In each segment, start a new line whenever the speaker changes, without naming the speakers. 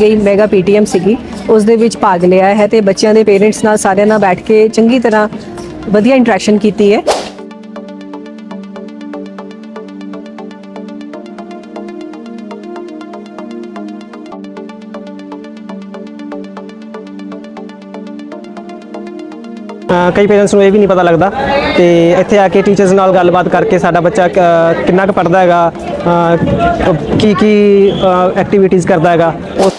ਗਈ mega PTM ਸੀਗੀ। ਉਸ ਦੇ ਵਿੱਚ ਭਾਗ ਲਿਆ ਹੈ ਤੇ ਬੱਚਿਆਂ ਦੇ ਪੇਰੈਂਟਸ ਨਾਲ ਸਾਰਿਆਂ ਨਾਲ ਬੈਠ ਕੇ ਚੰਗੀ ਤਰ੍ਹਾਂ ਵਧੀਆ ਇੰਟਰੈਕਸ਼ਨ ਕੀਤੀ ਹੈ।
ਕਈ ਪੇਰੈਂਟਸ ਨੂੰ ਇਹ ਵੀ ਨਹੀਂ ਪਤਾ ਲੱਗਦਾ ਤੇ ਇੱਥੇ ਆ ਕੇ ਟੀਚਰਸ ਨਾਲ ਗੱਲਬਾਤ ਕਰਕੇ ਸਾਡਾ ਬੱਚਾ ਕਿੰਨਾ ਕੁ ਪੜਦਾ ਹੈਗਾ ਕੀ ਕੀ ਐਕਟੀਵਿਟੀਜ਼ ਕਰਦਾ ਹੈਗਾ, ਉਹ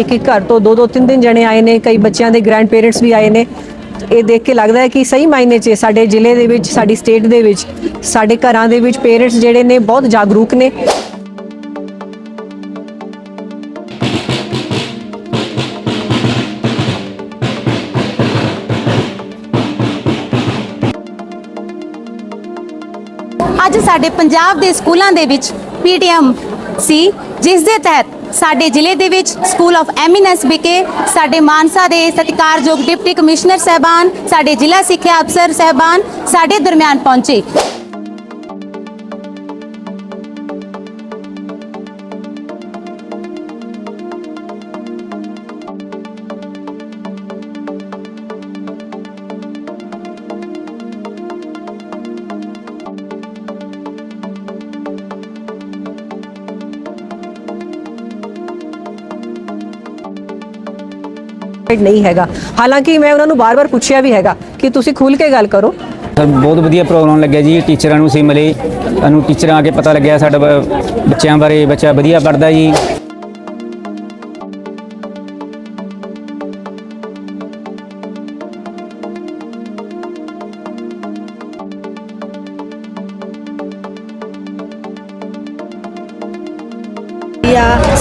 ਇੱਕ ਇੱਕ ਘਰ ਤੋਂ ਦੋ ਦੋ ਤਿੰਨ ਤਿੰਨ ਜਣੇ ਆਏ ਨੇ, ਕਈ ਬੱਚਿਆਂ ਦੇ ਗ੍ਰੈਂਡ ਪੇਰੈਂਟਸ ਵੀ ਆਏ ਨੇ। ਇਹ ਦੇਖ ਕੇ ਲੱਗਦਾ ਹੈ ਕਿ ਸਹੀ ਮਾਇਨੇ 'ਚ ਸਾਡੇ ਜ਼ਿਲ੍ਹੇ ਦੇ ਵਿੱਚ, ਸਾਡੀ ਸਟੇਟ ਦੇ ਵਿੱਚ, ਸਾਡੇ ਘਰਾਂ ਦੇ ਵਿੱਚ ਪੇਰੈਂਟਸ ਜਿਹੜੇ ਨੇ ਬਹੁਤ ਜਾਗਰੂਕ ਨੇ।
ਅੱਜ ਸਾਡੇ ਪੰਜਾਬ ਦੇ ਸਕੂਲਾਂ ਦੇ ਵਿੱਚ ਪੀਟੀਐਮ ਸੀ, ਜਿਸ ਦੇ ਤਹਿਤ ਸਾਡੇ ਜ਼ਿਲ੍ਹੇ ਦੇ ਵਿੱਚ ਸਕੂਲ ਆਫ ਐਮੀਨੈਂਸ ਵਿਖੇ ਸਾਡੇ ਮਾਨਸਾ ਦੇ ਸਤਿਕਾਰਯੋਗ ਡਿਪਟੀ ਕਮਿਸ਼ਨਰ ਸਹਿਬਾਨ, ਸਾਡੇ ਜ਼ਿਲ੍ਹਾ ਸਿੱਖਿਆ ਅਫਸਰ ਸਹਿਬਾਨ ਸਾਡੇ ਦਰਮਿਆਨ ਪਹੁੰਚੇ।
ਨਹੀਂ ਹੈਗਾ। ਹਾਲਾਂਕਿ ਮੈਂ ਉਹਨਾਂ ਨੂੰ ਬਾਰ-ਬਾਰ ਪੁੱਛਿਆ ਵੀ ਹੈਗਾ ਕਿ ਤੁਸੀਂ ਖੁੱਲ ਕੇ ਗੱਲ ਕਰੋ।
ਬਹੁਤ ਵਧੀਆ ਪ੍ਰੋਗਰਾਮ ਲੱਗਿਆ ਜੀ ਟੀਚਰਾਂ ਨੂੰ ਸੀ ਮਿਲੇ ਸਾਨੂੰ ਟੀਚਰਾਂ ਆ ਕੇ ਪਤਾ ਲੱਗਿਆ ਸਾਡਾ ਬੱਚਿਆਂ ਬਾਰੇ, ਬੱਚਾ ਵਧੀਆ ਪੜਦਾ ਜੀ।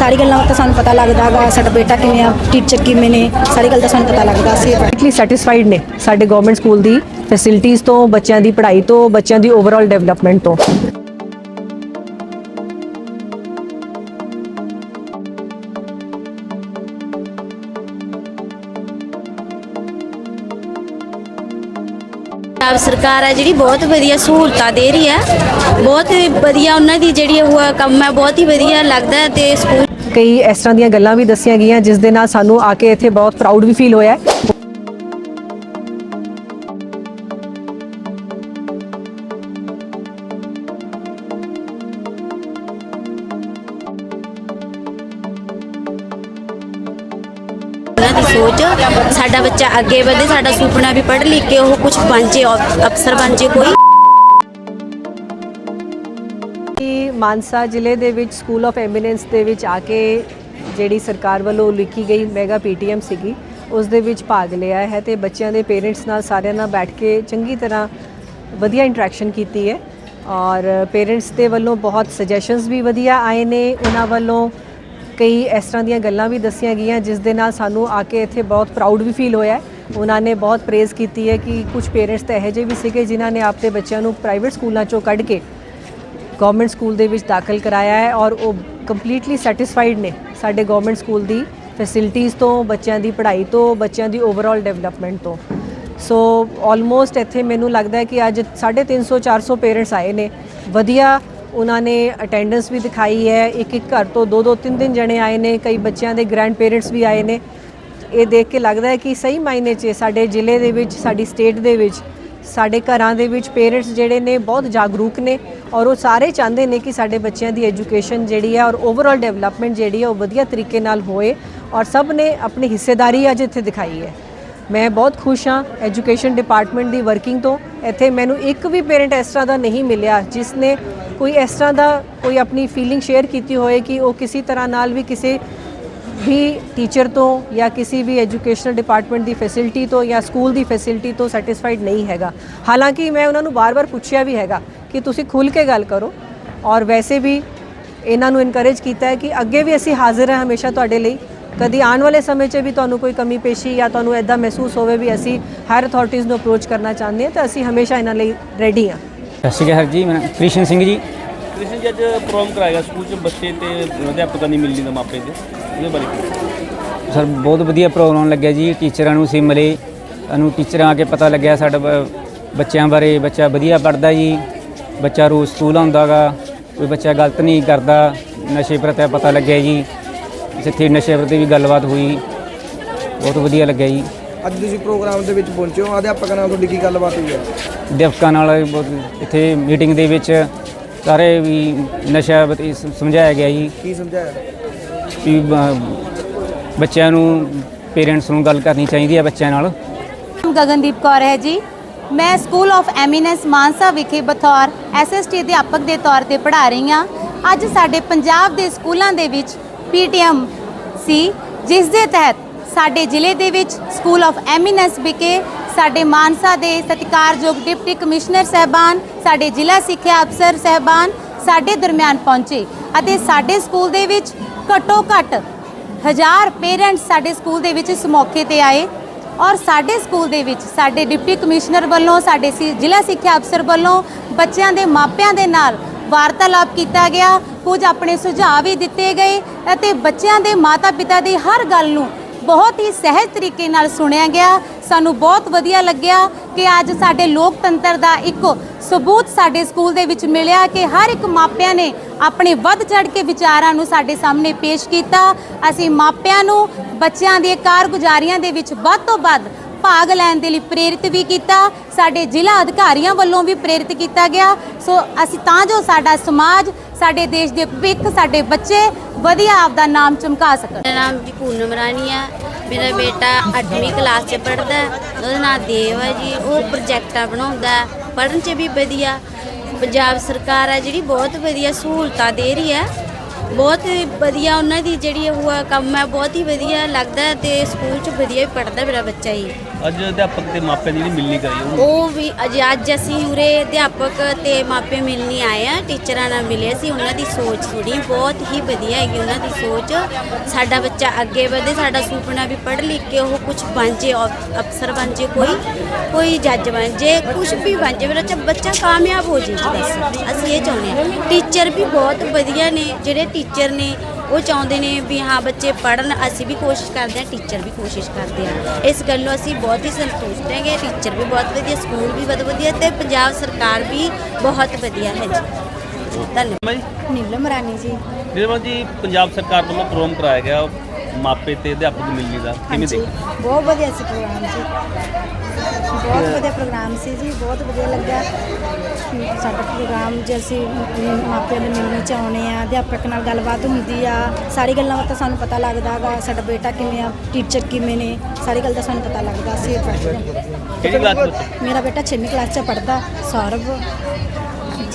ਸਾਰੀ ਗੱਲਾਂ ਤਾਂ ਸਾਨੂੰ ਪਤਾ ਲੱਗਦਾ ਗਾ ਸਾਡਾ ਬੇਟਾ ਕਿਵੇਂ ਆ ਟੀਚਰ ਕਿਵੇਂ ਨੇ ਸਾਰੀ ਗੱਲ ਤਾਂ ਸਾਨੂੰ ਪਤਾ ਲੱਗਦਾ ਸੀ।
ਕੰਪਲੀਟਲੀ ਸੈਟੀਸਫਾਈਡ ਨੇ ਸਾਡੇ ਗਵਰਨਮੈਂਟ ਸਕੂਲ ਦੀ ਫੈਸਿਲਿਟੀਆਂ ਤੋਂ ਬੱਚਿਆਂ ਦੀ ਪੜ੍ਹਾਈ ਤੋਂ ਬੱਚਿਆਂ ਦੀ ਓਵਰਆਲ ਡਿਵੈਲਪਮੈਂਟ ਤੋਂ।
ਪੰਜਾਬ ਸਰਕਾਰ ਹੈ ਜਿਹੜੀ ਬਹੁਤ ਵਧੀਆ ਸਹੂਲਤਾਂ ਦੇ ਰਹੀ ਹੈ। ਬਹੁਤ ਵਧੀਆ ਉਹਨਾਂ ਦੀ ਜਿਹੜੀ ਉਹ ਕੰਮ ਹੈ ਬਹੁਤ ਹੀ ਵਧੀਆ ਲੱਗਦਾ ਹੈ ਤੇ ਸਕੂਲ
ਕਈ ਇਸ ਤਰ੍ਹਾਂ ਦੀਆਂ ਗੱਲਾਂ ਵੀ ਦੱਸੀਆਂ ਗਈਆਂ, ਜਿਸ ਦੇ ਨਾਲ ਸਾਨੂੰ ਆ ਕੇ ਇੱਥੇ ਬਹੁਤ ਪ੍ਰਾਊਡ ਵੀ ਫੀਲ ਹੋਇਆ ਹੈ।
ਉਹਨਾਂ ਦੀ ਸੋਚ, ਸਾਡਾ ਬੱਚਾ ਅੱਗੇ ਵਧੇ, ਸਾਡਾ ਸੁਪਨਾ ਵੀ ਪੜ੍ਹ ਲਿਖ ਕੇ ਉਹ ਕੁਝ ਬਣ ਜੇ ਅਫਸਰ ਬਣ ਜੇ ਕੋਈ।
ਮਾਨਸਾ ਜ਼ਿਲ੍ਹੇ ਦੇ ਵਿੱਚ ਸਕੂਲ ਆਫ ਐਮੀਨੈਂਸ ਦੇ ਵਿੱਚ ਆ ਕੇ ਜਿਹੜੀ ਸਰਕਾਰ ਵੱਲੋਂ ਲਿਖੀ ਗਈ ਮੈਗਾ ਪੀਟੀਐਮ ਸੀਗੀ, ਉਸ ਦੇ ਵਿੱਚ ਭਾਗ ਲਿਆ ਹੈ ਤੇ ਬੱਚਿਆਂ ਦੇ ਪੇਰੈਂਟਸ ਨਾਲ ਸਾਰਿਆਂ ਨਾਲ ਬੈਠ ਕੇ ਚੰਗੀ ਤਰ੍ਹਾਂ ਵਧੀਆ ਇੰਟਰੈਕਸ਼ਨ ਕੀਤੀ ਹੈ ਔਰ ਪੇਰੈਂਟਸ ਦੇ ਵੱਲੋਂ ਬਹੁਤ ਸੁਜੈਸ਼ਨਸ ਵੀ ਵਧੀਆ ਆਏ ਨੇ, ਉਹਨਾਂ ਵੱਲੋਂ ਕਈ ਇਸ ਤਰ੍ਹਾਂ ਦੀਆਂ ਗੱਲਾਂ ਵੀ ਦੱਸੀਆਂ ਗਈਆਂ, ਜਿਸ ਦੇ ਨਾਲ ਸਾਨੂੰ ਆ ਕੇ ਇੱਥੇ ਬਹੁਤ ਪ੍ਰਾਊਡ ਵੀ ਫੀਲ ਹੋਇਆ ਉਹਨਾਂ ਨੇ ਬਹੁਤ ਪ੍ਰੇਜ਼ ਕੀਤੀ ਹੈ ਕਿ ਕੁਝ ਪੇਰੈਂਟਸ ਤਾਂ ਇਹੋ ਜਿਹੇ ਵੀ ਸੀਗੇ ਜਿਨ੍ਹਾਂ ਨੇ ਆਪਦੇ ਬੱਚਿਆਂ ਨੂੰ ਪ੍ਰਾਈਵੇਟ ਸਕੂਲਾਂ ਚੋਂ ਕੱਢ ਕੇ ਗਵਰਨਮੈਂਟ ਸਕੂਲ ਦੇ ਵਿੱਚ ਦਾਖਲ ਕਰਾਇਆ ਹੈ ਔਰ ਉਹ ਕੰਪਲੀਟਲੀ ਸੈਟੀਸਫਾਈਡ ਨੇ ਸਾਡੇ ਗਵਰਨਮੈਂਟ ਸਕੂਲ ਦੀ ਫੈਸਿਲਿਟੀਆਂ ਤੋਂ, ਬੱਚਿਆਂ ਦੀ ਪੜ੍ਹਾਈ ਤੋਂ, ਬੱਚਿਆਂ ਦੀ ਓਵਰਆਲ ਡਿਵੈਲਪਮੈਂਟ ਤੋਂ। ਸੋ ਆਲਮੋਸਟ ਇੱਥੇ ਮੈਨੂੰ ਲੱਗਦਾ ਹੈ ਕਿ ਅੱਜ 350 400 ਪੇਰੈਂਟਸ ਆਏ ਨੇ। ਵਧੀਆ ਉਹਨਾਂ ਨੇ ਅਟੈਂਡੈਂਸ ਵੀ ਦਿਖਾਈ ਹੈ। ਇੱਕ ਇੱਕ ਘਰ ਤੋਂ ਦੋ ਦੋ ਤਿੰਨ ਤਿੰਨ ਜਣੇ ਆਏ ਨੇ। ਕਈ ਬੱਚਿਆਂ ਦੇ ਗ੍ਰੈਂਡ ਪੇਰੈਂਟਸ ਵੀ ਆਏ ਨੇ। ਇਹ ਦੇਖ ਕੇ ਲੱਗਦਾ ਹੈ ਕਿ ਸਹੀ ਮਾਇਨੇ 'ਚ ਸਾਡੇ ਜ਼ਿਲ੍ਹੇ ਦੇ ਵਿੱਚ, ਸਾਡੀ ਸਟੇਟ ਦੇ ਵਿੱਚ ਸਾਡੇ ਘਰਾਂ ਦੇ ਵਿੱਚ ਪੇਰੈਂਟਸ ਜਿਹੜੇ ਨੇ ਬਹੁਤ ਜਾਗਰੂਕ ਨੇ ਔਰ ਉਹ ਸਾਰੇ ਚਾਹੁੰਦੇ ਨੇ ਕਿ ਸਾਡੇ ਬੱਚਿਆਂ ਦੀ ਐਜੂਕੇਸ਼ਨ ਜਿਹੜੀ ਹੈ ਔਰ ਓਵਰਆਲ ਡਿਵੈਲਪਮੈਂਟ ਜਿਹੜੀ ਹੈ ਉਹ ਵਧੀਆ ਤਰੀਕੇ ਨਾਲ ਹੋਏ ਔਰ ਸਭ ਨੇ ਆਪਣੀ ਹਿੱਸੇਦਾਰੀ ਅੱਜ ਇੱਥੇ ਦਿਖਾਈ ਹੈ। ਮੈਂ ਬਹੁਤ ਖੁਸ਼ ਹਾਂ ਐਜੂਕੇਸ਼ਨ ਡਿਪਾਰਟਮੈਂਟ ਦੀ ਵਰਕਿੰਗ ਤੋਂ। ਇੱਥੇ ਮੈਨੂੰ ਇੱਕ ਵੀ ਪੇਰੈਂਟ ਇਸ ਤਰ੍ਹਾਂ ਦਾ ਨਹੀਂ ਮਿਲਿਆ ਜਿਸ ਨੇ ਕੋਈ ਇਸ ਤਰ੍ਹਾਂ ਦਾ ਕੋਈ ਆਪਣੀ ਫੀਲਿੰਗ ਸ਼ੇਅਰ ਕੀਤੀ ਹੋਏ ਕਿ ਉਹ ਕਿਸੇ ਤਰ੍ਹਾਂ ਨਾਲ ਵੀ ਕਿਸੇ ਵੀ ਟੀਚਰ ਤੋਂ ਜਾਂ ਕਿਸੇ ਵੀ ਐਜੂਕੇਸ਼ਨਲ ਡਿਪਾਰਟਮੈਂਟ ਦੀ ਫੈਸਿਲਿਟੀ ਤੋਂ ਜਾਂ ਸਕੂਲ ਦੀ ਫੈਸਿਲਿਟੀ ਤੋਂ ਸੈਟੀਸਫਾਈਡ ਨਹੀਂ ਹੈਗਾ। ਹਾਲਾਂਕਿ ਮੈਂ ਉਹਨਾਂ ਨੂੰ ਬਾਰ-ਬਾਰ ਪੁੱਛਿਆ ਵੀ ਹੈਗਾ ਕਿ ਤੁਸੀਂ ਖੁੱਲ ਕੇ ਗੱਲ ਕਰੋ ਔਰ ਵੈਸੇ ਵੀ ਇਹਨਾਂ ਨੂੰ ਇਨਕਰੇਜ ਕੀਤਾ ਹੈ ਕਿ ਅੱਗੇ ਵੀ ਅਸੀਂ ਹਾਜ਼ਰ ਹਾਂ ਹਮੇਸ਼ਾ ਤੁਹਾਡੇ ਲਈ। ਕਦੀ ਆਉਣ ਵਾਲੇ ਸਮੇਂ 'ਚ ਵੀ ਤੁਹਾਨੂੰ ਕੋਈ ਕਮੀ ਪੇਸ਼ੀ ਜਾਂ ਤੁਹਾਨੂੰ ਐਦਾਂ ਮਹਿਸੂਸ ਹੋਵੇ ਵੀ ਅਸੀਂ ਹਾਇਰ ਅਥਾਰਟੀਜ਼ ਨੂੰ ਅਪਰੋਚ ਕਰਨਾ ਚਾਹੁੰਦੇ ਹਾਂ ਤਾਂ ਅਸੀਂ ਹਮੇਸ਼ਾ ਇਹਨਾਂ ਲਈ ਰੈਡੀ ਹਾਂ।
ਸਤਿ ਸ਼੍ਰੀ ਅਕਾਲ ਜੀ ਮੈਂ ਕ੍ਰਿਸ਼ਨ ਸਿੰਘ ਜੀ।
ਕ੍ਰਿਸ਼ਨ ਜੀ ਅੱਜ ਪ੍ਰੋਗਰਾਮ ਕਰਾਏਗਾ ਸਕੂਲ ਚ ਬੱਚੇ ਤੇ ਅਧਿਆਪਕਾਂ ਦੀ ਮਿਲਣੀ ਦਾ ਮਾਪੇ ਦੇ। ਉਹਦੇ ਬਾਰੇ ਕੀ?
ਸਰ ਬਹੁਤ ਵਧੀਆ ਪ੍ਰੋਗਰਾਮ ਲੱਗਿਆ ਜੀ ਟੀਚਰਾਂ ਨੂੰ ਸੀ ਮਿਲੇ ਸਾਨੂੰ ਟੀਚਰਾਂ ਆ ਕੇ ਪਤਾ ਲੱਗਿਆ ਸਾਡਾ ਬੱਚਿਆਂ ਬਾਰੇ ਬੱਚਾ ਵਧੀਆ ਪੜਦਾ ਜੀ ਬੱਚਾ ਰੋਜ਼ ਸਕੂਲ ਆਉਂਦਾ ਗਾ ਕੋਈ ਬੱਚਾ ਗਲਤ ਨਹੀਂ ਕਰਦਾ ਨਸ਼ੇ ਪ੍ਰਤੀ ਪਤਾ ਲੱਗਿਆ ਜੀ ਜਿੱਥੇ ਨਸ਼ੇ ਪ੍ਰਤੀ ਵੀ ਗੱਲਬਾਤ ਹੋਈ ਬਹੁਤ ਵਧੀਆ ਲੱਗਿਆ ਜੀ।
ਅੱਜ ਤੁਸੀਂ ਪ੍ਰੋਗਰਾਮ ਦੇ ਵਿੱਚ ਪਹੁੰਚੇ ਹੋ ਅਧਿਆਪਕਾਂ ਨਾਲ ਤੁਹਾਡੀ ਕੀ ਗੱਲਬਾਤ ਹੋਈ ਹੈ?
ਅਧਿਆਪਕਾਂ ਨਾਲ ਇੱਥੇ ਮੀਟਿੰਗ ਦੇ ਵਿੱਚ ਸਾਰੇ ਵੀ ਨਸ਼ਾ ਸ- ਸਮਝਾਇਆ ਗਿਆ ਜੀ।
ਕੀ ਸਮਝਾਇਆ?
ਬ- ਬੱਚਿਆਂ ਨੂੰ ਪੇਰੈਂਟਸ ਨੂੰ ਗੱਲ ਕਰਨੀ ਚਾਹੀਦੀ ਹੈ ਬੱਚਿਆਂ ਨਾਲ।
ਨਾਮ ਗਗਨਦੀਪ ਕੌਰ ਹੈ ਜੀ। ਮੈਂ ਸਕੂਲ ਆਫ ਐਮੀਨੈਂਸ ਮਾਨਸਾ ਵਿਖੇ ਬਤੌਰ ਐਸਐਸਟੀ ਅਧਿਆਪਕ ਦੇ ਤੌਰ ਤੇ ਪੜ੍ਹਾ ਰਹੀ ਹਾਂ। ਅੱਜ ਸਾਡੇ ਪੰਜਾਬ ਦੇ ਸਕੂਲਾਂ ਦੇ ਵਿੱਚ ਪੀਟੀਐਮ ਸੀ ਜਿਸ ਦੇ ਤਹਿਤ ਸਾਡੇ ਜ਼ਿਲ੍ਹੇ ਦੇ ਵਿੱਚ ਸਕੂਲ ਆਫ ਐਮੀਨੈਂਸ ਵਿਖੇ ਸਾਡੇ ਮਾਨਸਾ ਦੇ ਸਤਿਕਾਰਯੋਗ ਡਿਪਟੀ ਕਮਿਸ਼ਨਰ ਸਹਿਬਾਨ ਸਾਡੇ ਜ਼ਿਲ੍ਹਾ ਸਿੱਖਿਆ ਅਫਸਰ ਸਹਿਬਾਨ ਸਾਡੇ ਦਰਮਿਆਨ ਪਹੁੰਚੇ ਅਤੇ ਸਾਡੇ ਸਕੂਲ ਦੇ ਵਿੱਚ ਘੱਟੋ ਘੱਟ ਹਜ਼ਾਰ ਪੇਰੈਂਟਸ ਸਾਡੇ ਸਕੂਲ ਦੇ ਵਿੱਚ ਇਸ ਮੌਕੇ ਤੇ ਆਏ ਔਰ ਸਾਡੇ ਸਕੂਲ ਦੇ ਵਿੱਚ ਸਾਡੇ ਡਿਪਟੀ ਕਮਿਸ਼ਨਰ ਵੱਲੋਂ, ਸਾਡੇ ਸਿ- ਜ਼ਿਲ੍ਹਾ ਸਿੱਖਿਆ ਅਫਸਰ ਵੱਲੋਂ ਬੱਚਿਆਂ ਦੇ ਮਾਪਿਆਂ ਦੇ ਨਾਲ ਵਾਰਤਾਲਾਪ ਕੀਤਾ ਗਿਆ। ਕੁਝ ਆਪਣੇ ਸੁਝਾਅ ਵੀ ਦਿੱਤੇ ਗਏ ਅਤੇ ਬੱਚਿਆਂ ਦੇ ਮਾਤਾ-ਪਿਤਾ ਦੀ ਹਰ ਗੱਲ ਨੂੰ ਬਹੁਤ ਹੀ ਸਹਿਜ ਤਰੀਕੇ ਨਾਲ ਸੁਣਿਆ ਗਿਆ। ਸਾਨੂੰ ਬਹੁਤ ਵਧੀਆ ਲੱਗਿਆ ਕਿ ਅੱਜ ਸਾਡੇ ਲੋਕਤੰਤਰ ਦਾ ਇੱਕ ਸਬੂਤ ਸਾਡੇ ਸਕੂਲ ਦੇ ਵਿੱਚ ਮਿਲਿਆ ਕਿ ਹਰ ਇੱਕ ਮਾਪਿਆਂ ਨੇ ਆਪਣੇ ਵੱਧ ਚੜ ਕੇ ਵਿਚਾਰਾਂ ਨੂੰ ਸਾਡੇ ਸਾਹਮਣੇ ਪੇਸ਼ ਕੀਤਾ। ਅਸੀਂ ਮਾਪਿਆਂ ਨੂੰ, ਬੱਚਿਆਂ ਦੀਆਂ ਕਾਰਗੁਜ਼ਾਰੀਆਂ ਦੇ ਵਿੱਚ ਵੱਧ ਤੋਂ ਵੱਧ ਭਾਗ ਲੈਣ ਦੇ ਲਈ ਪ੍ਰੇਰਿਤ ਵੀ ਕੀਤਾ। ਸਾਡੇ ਜ਼ਿਲ੍ਹਾ ਅਧਿਕਾਰੀਆਂ ਵੱਲੋਂ ਵੀ ਪ੍ਰੇਰਿਤ ਕੀਤਾ ਗਿਆ। ਸੋ ਅਸੀਂ ਤਾਂ ਜੋ ਸਾਡਾ ਸਮਾਜ ਸਾਡੇ ਦੇਸ਼ ਦੇ ਭਵਿੱਖ, ਸਾਡੇ ਬੱਚੇ ਵਧੀਆ ਆਪਦਾ ਨਾਮ ਚਮਕਾ ਸਕਣ।
ਮੇਰਾ ਨਾਮ ਜੀ ਪੂਨਮ ਰਾਣੀ ਆ। ਮੇਰਾ ਬੇਟਾ 8ਵੀਂ ਕਲਾਸ 'ਚ ਪੜ੍ਹਦਾ ਉਹਦਾ ਨਾਮ ਦੇਵ ਹੈ ਜੀ। ਉਹ ਪ੍ਰੋਜੈਕਟਾਂ ਬਣਾਉਂਦਾ ਪੜ੍ਹਨ 'ਚ ਵੀ ਵਧੀਆ। ਪੰਜਾਬ ਸਰਕਾਰ ਆ ਜਿਹੜੀ ਬਹੁਤ ਵਧੀਆ ਸਹੂਲਤਾਂ ਦੇ ਰਹੀ ਹੈ। ਬਹੁਤ ਵਧੀਆ ਉਹਨਾਂ ਦੀ ਜਿਹੜੀ ਉਹ ਆ ਕੰਮ ਹੈ ਬਹੁਤ ਹੀ ਵਧੀਆ ਲੱਗਦਾ ਹੈ ਤੇ ਸਕੂਲ 'ਚ ਵਧੀਆ ਵੀ ਪੜ੍ਹਦਾ ਮੇਰਾ ਬੱਚਾ ਜੀ।
ਅੱਜ ਅਧਿਆਪਕ ਤੇ ਮਾਪਿਆਂ ਦੀ ਜਿਹੜੀ ਮਿਲਣੀ ਕਰਾਈ ਉਹ
ਉਹ ਵੀ ਅੱਜ ਅੱਜ ਅਸੀਂ ਉਰੇ ਅਧਿਆਪਕ ਤੇ ਮਾਪੇ ਮਿਲਣੀ ਆਏ ਆ ਟੀਚਰਾਂ ਨਾਲ ਮਿਲੇ ਸੀ ਉਹਨਾਂ ਦੀ ਸੋਚ ਥੋੜੀ ਬਹੁਤ ਹੀ ਵਧੀਆ ਹੈਗੀ ਉਹਨਾਂ ਦੀ ਸੋਚ। ਸਾਡਾ ਬੱਚਾ ਅੱਗੇ ਵਧੇ ਸਾਡਾ ਸੁਪਨਾ ਵੀ ਪੜ੍ਹ ਲਿਖ ਕੇ ਉਹ ਕੁਝ ਬਣ ਜੇ ਅਫ- ਅਫਸਰ ਬਣ ਜੇ ਕੋਈ ਕੋਈ ਜੱਜ ਬਣ ਜੇ ਕੁਝ ਵੀ ਬਣ ਜੇ ਮੇਰਾ ਬੱਚਾ ਕਾਮਯਾਬ ਹੋ ਜੇ ਜੀ ਬਸ। ਅਸੀਂ ਇਹ ਚਾਹੁੰਦੇ ਹਾਂ। ਟੀਚਰ ਵੀ ਬਹੁਤ ਵਧੀਆ ਨੇ ਜਿਹੜੇ ਟੀਚਰ ਨੇ ਉਹ ਚਾਹੁੰਦੇ ਨੇ ਵੀ ਹਾਂ ਬੱਚੇ ਪੜਨ ਅਸੀਂ ਵੀ ਕੋਸ਼ਿਸ਼ ਕਰਦੇ ਹਾਂ ਟੀਚਰ ਵੀ ਕੋਸ਼ਿਸ਼ ਕਰਦੇ ਆ ਇਸ ਗੱਲੋਂ ਅਸੀਂ ਬਹੁਤ ਹੀ ਸੰਤੁਸ਼ਟ ਹੈਗੇ ਟੀਚਰ ਵੀ ਬਹੁਤ ਵਧੀਆ ਸਕੂਲ ਵੀ ਬਹੁਤ ਵਧੀਆ ਤੇ ਪੰਜਾਬ ਸਰਕਾਰ ਵੀ ਬਹੁਤ ਵਧੀਆ ਹੈ ਜੀ। ਧੰਨਵਾਦ।
ਜੀ?
ਨੀਲਮ ਰਾਣੀ ਜੀ।
ਨਿਰਮਲ ਜੀ ਪੰਜਾਬ ਸਰਕਾਰ ਵੱਲੋਂ ਪ੍ਰੋਗਰਾਮ ਕਰਾਇਆ ਗਿਆ ਮਾਪੇ ਤੇ ਅਧਿਆਪਕ ਮਿਲਣੀ ਦਾ ਕਿਵੇਂ
ਹਾਂਜੀ
ਦੇਖ
ਬਹੁਤ ਵਧੀਆ ਸੀ ਪ੍ਰੋਗਰਾਮ ਜੀ। ਬਹੁਤ ਵਧੀਆ ਪ੍ਰੋਗਰਾਮ ਸੀ ਜੀ ਬਹੁਤ ਵਧੀਆ ਲੱਗਾ ਸਾਡਾ ਪ੍ਰੋਗਰਾਮ ਜੇ ਅਸੀਂ ਮਾਪਿਆਂ ਦੇ ਮਿਲਣੇ ਚ ਆਉਣੇ ਆ ਅਧਿਆਪਕ ਨਾਲ ਗੱਲਬਾਤ ਹੁੰਦੀ ਆ ਸਾਰੀ ਗੱਲਾਂ ਦਾ ਸਾਨੂੰ ਪਤਾ ਲੱਗਦਾ ਗਾ ਸਾਡਾ ਬੇਟਾ ਕਿਵੇਂ ਆ ਟੀਚਰ ਕਿਵੇਂ ਨੇ ਸਾਰੀ ਗੱਲ ਦਾ ਸਾਨੂੰ ਪਤਾ ਲੱਗਦਾ ਸੀ।
ਕਿਹੜੀ ਕਲਾਸ ਵਿੱਚ
ਮੇਰਾ ਬੇਟਾ 6ਵੀਂ ਕਲਾਸ ਚ ਪੜ੍ਹਦਾ ਸੌਰਵ।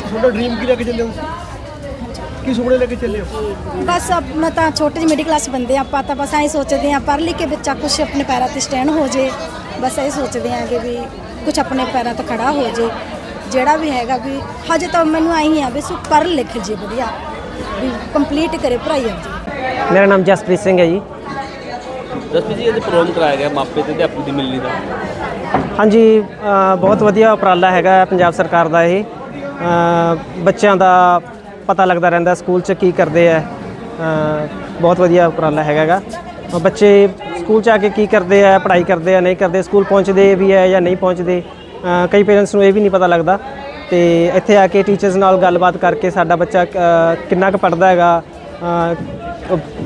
ਤੁਹਾਡਾ ਡ੍ਰੀਮ ਕੀ ਲੈ ਕੇ ਚੱਲੇ ਹੋ? ਕੀ ਸੁਪਨੇ ਲੈ ਕੇ ਚੱਲੇ ਹੋ?
ਬਸ ਆਪਣਾ ਤਾਂ ਛੋਟੇ ਜਿਹੇ ਮਿਡਲ ਕਲਾਸ ਬੰਦੇ ਆਪਾਂ ਤਾਂ ਬਸ ਐਂ ਸੋਚਦੇ ਹਾਂ ਪੜ੍ਹ ਲਿਖ ਕੇ ਬੱਚਾ ਕੁਝ ਆਪਣੇ ਪੈਰਾਂ ਤੇ ਸਟੈਂਡ ਹੋ ਜੇ। ਬਸ ਇਹ ਸੋਚਦੇ ਹਾਂ ਕਿ ਵੀ ਕੁਝ ਆਪਣੇ ਪੈਰਾਂ ਤੇ ਖੜਾ ਹੋ ਜੇ ਜਿਹੜਾ ਵੀ ਹੈਗਾ ਵੀ ਹਜੇ ਤਾਂ ਮੈਨੂੰ ਆਈ ਆ ਵੀ ਸੋ ਪੜ੍ਹ ਲਿਖ ਜੇ ਵਧੀਆ ਵੀ ਕੰਪਲੀਟ ਕਰੇ ਪੜ੍ਹਾਈ ਆਪਦੀ।
ਮੇਰਾ ਨਾਮ ਜਸਪ੍ਰੀਤ ਸਿੰਘ ਹੈ ਜੀ।
ਦਸਵੀਂ ਜੀ ਅੱਜ ਪ੍ਰੋਗਰਾਮ ਕਰਾਇਆ ਗਿਆ ਮਾਪੇ ਤੇ ਅਧਿਆਪਕ ਦੀ ਮਿਲਣੀ ਦਾ।
ਹਾਂਜੀ ਬਹੁਤ ਵਧੀਆ ਉਪਰਾਲਾ ਹੈਗਾ ਪੰਜਾਬ ਸਰਕਾਰ ਦਾ ਇਹ। ਅ, ਬੱਚਿਆਂ ਦਾ ਪਤਾ ਲੱਗਦਾ ਰਹਿੰਦਾ ਸਕੂਲ 'ਚ ਕੀ ਕਰਦੇ ਆ। ਬਹੁਤ ਵਧੀਆ ਉਪਰਾਲਾ ਹੈਗਾ ਗਾ। ਅ, ਬੱਚੇ ਸਕੂਲ 'ਚ ਆ ਕੇ ਕੀ ਕਰਦੇ ਆ ਪੜ੍ਹਾਈ ਕਰਦੇ ਆ ਨਹੀਂ ਕਰਦੇ ਸਕੂਲ ਪਹੁੰਚਦੇ ਵੀ ਆ ਜਾਂ ਨਹੀਂ ਪਹੁੰਚਦੇ ਕਈ ਪੇਰੈਂਟਸ ਨੂੰ ਇਹ ਵੀ ਨਹੀਂ ਪਤਾ ਲੱਗਦਾ ਤੇ ਇੱਥੇ ਆ ਕੇ ਟੀਚਰਸ ਨਾਲ ਗੱਲਬਾਤ ਕਰਕੇ ਸਾਡਾ ਬੱਚਾ ਕਿੰਨਾ ਕੁ ਪੜ੍ਹਦਾ ਹੈਗਾ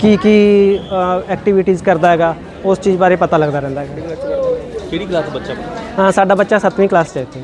ਕੀ ਕੀ ਐਕਟੀਵਿਟੀਜ਼ ਕਰਦਾ ਹੈਗਾ ਉਸ ਚੀਜ਼ ਬਾਰੇ ਪਤਾ ਲੱਗਦਾ ਰਹਿੰਦਾ ਹੈਗਾ।
ਕਿਹੜੀ ਕਲਾਸ ਬੱਚਾ
ਹਾਂ ਸਾਡਾ ਬੱਚਾ 7ਵੀਂ ਕਲਾਸ 'ਚ ਹੈ ਇੱਥੇ।